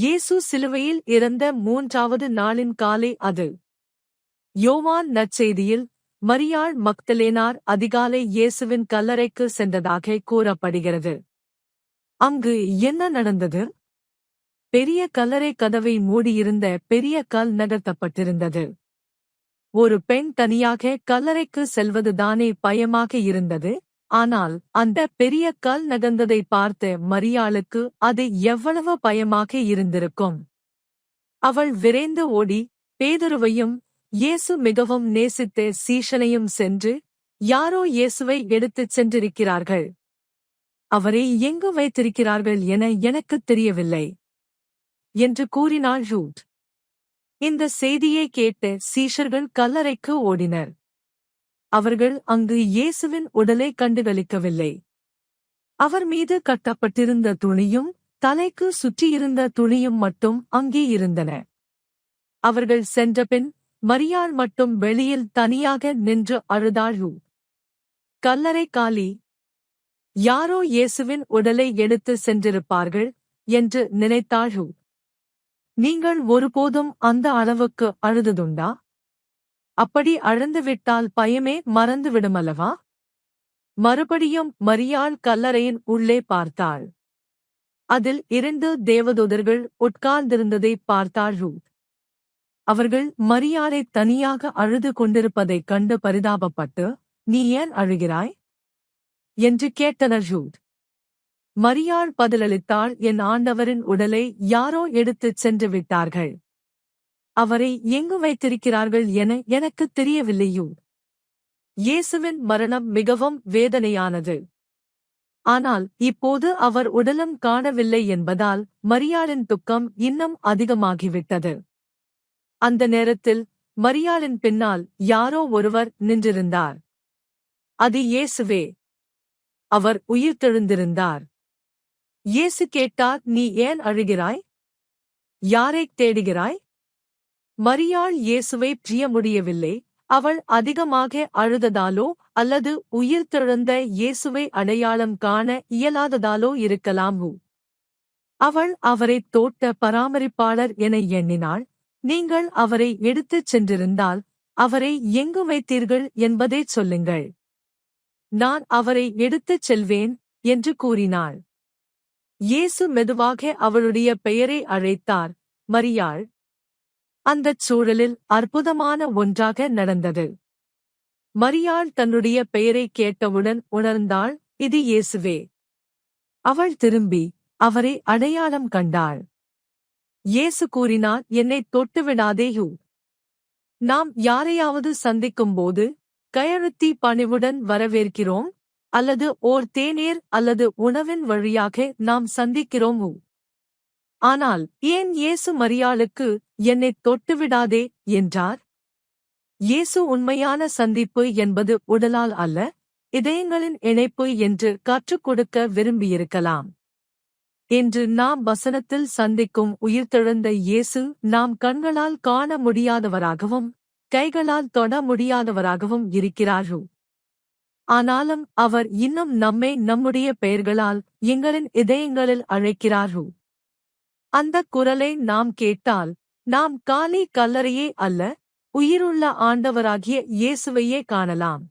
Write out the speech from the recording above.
இயேசு சிலுவையில் இறந்த மூன்றாவது நாளின் காலை அது. யோவான் நற்செய்தியில் மரியாள் மக்தலேனார் அதிகாலை இயேசுவின் கல்லறைக்கு சென்றதாக கூறப்படுகிறது. அங்கு என்ன நடந்தது? பெரிய கல்லறை கதவை மூடியிருந்த பெரிய கல் நகர்த்தப்பட்டிருந்தது. ஒரு பெண் தனியாக கல்லறைக்கு செல்வதுதானே பயமாக இருந்தது? ஆனால் அந்த பெரிய கல் நகர்ந்ததை பார்த்த மரியாளுக்கு அது எவ்வளவு பயமாக இருந்திருக்கும். அவள் விரைந்து ஓடி பேதுருவையும் இயேசு மிகவும் நேசித்த சீஷனையும் சென்று யாரோ இயேசுவை எடுத்துச் சென்றிருக்கிறார்கள். அவரை எங்கு வைத்திருக்கிறார்கள் என எனக்குத் தெரியவில்லை என்று கூறினாள் ரூட் இந்த செய்தியை கேட்ட சீஷர்கள் கல்லறைக்கு ஓடினர். அவர்கள் அங்கு இயேசுவின் உடலை கண்டுகளிக்கவில்லை. அவர் மீது கட்டப்பட்டிருந்த துணியும் தலைக்கு சுற்றியிருந்த துணியும் மட்டும் அங்கே இருந்தன. அவர்கள் சென்றபின் மரியாள் மட்டும் வெளியில் தனியாக நின்று அழுதாள். கல்லறை காலி. யாரோ இயேசுவின் உடலை எடுத்து சென்றிருப்பார்கள் என்று நினைத்தாள். நீங்கள் ஒருபோதும் அந்த அளவுக்கு அழுதுதுண்டா? அப்படி அழந்துவிட்டால் பயமே மறந்துவிடுமல்லவா? மறுபடியும் மரியாள் கல்லறையின் உள்ளே பார்த்தாள். அதில் இரண்டு தேவதூதர்கள் உட்கார்ந்திருந்ததை பார்த்தாள் ரூத். அவர்கள் மரியாளை தனியாக அழுது கொண்டிருப்பதைக் கண்டு பரிதாபப்பட்டு நீ ஏன் அழுகிறாய்? என்று கேட்டனர் ரூத். மரியாள் பதிலளித்தாள் என் ஆண்டவரின் உடலை யாரோ எடுத்துச் சென்று விட்டார்கள். அவரை எங்கு வைத்திருக்கிறார்கள் என எனக்குத் தெரியவில்லையோ. இயேசுவின் மரணம் மிகவும் வேதனையானது. ஆனால் இப்போது அவர் உடலம் காணவில்லை என்பதால் மரியாளின் துக்கம் இன்னும் அதிகமாகிவிட்டது. அந்த நேரத்தில் மரியாளின் பின்னால் யாரோ ஒருவர் நின்றிருந்தார். அது இயேசுவே. அவர் உயிர்த்தெழுந்திருந்தார் இயேசு கேட்டார் நீ ஏன் அழுகிறாய்? யாரைத் தேடுகிறாய்? மரியாள் இயேசுவை பிரிய முடியவில்லை அவள் அதிகமாக அழுததாலோ அல்லது உயிர் திறந்த இயேசுவை அடையாளம் காண இயலாததாலோ இருக்கலாம். அவள் அவரை தோட்ட பராமரிப்பாளர் என எண்ணினாள். நீங்கள் அவரை எடுத்துச் சென்றிருந்தால் அவரை எங்கு வைத்தீர்கள் என்பதை சொல்லுங்கள். நான் அவரை எடுத்துச் செல்வேன் என்று கூறினாள். இயேசு மெதுவாக அவளுடைய பெயரை அழைத்தார். மரியாள் அந்தச் சூழலில் அற்புதமான ஒன்றாக நடந்தது. மரியாள் தன்னுடைய பெயரை கேட்டவுடன் உணர்ந்தாள் இது இயேசுவே. அவள் திரும்பி அவரை அடையாளம் கண்டாள். இயேசு கூறினார் என்னை தொட்டுவிடாதேயூ நாம் யாரையாவது சந்திக்கும்போது கயழுத்தி பணிவுடன் வரவேற்கிறோம் அல்லது ஓர் தேநீர் அல்லது உணவின் வழியாக நாம் சந்திக்கிறோம் ஆனால் ஏன் இயேசு மரியாளுக்கு என்னைத் தொட்டுவிடாதே என்றார்? இயேசு உண்மையான சந்திப்பு என்பது உடலால் அல்ல இதயங்களின் இணைப்பு என்று கற்றுக் கொடுக்க விரும்பியிருக்கலாம். என்று நாம் வசனத்தில் சந்திக்கும் உயிர்த்தெழுந்த இயேசு நாம் கண்களால் காண முடியாதவராகவும் கைகளால் தொட முடியாதவராகவும் இருக்கிறார்கள். ஆனாலும் அவர் இன்னும் நம்மை நம்முடைய பெயர்களால் எங்களின் இதயங்களில் அழைக்கிறார்கள். அந்தக் குரலை நாம் கேட்டால் நாம் காலி கல்லறையே அல்ல உயிருள்ள ஆண்டவராகிய இயேசுவையே காணலாம்.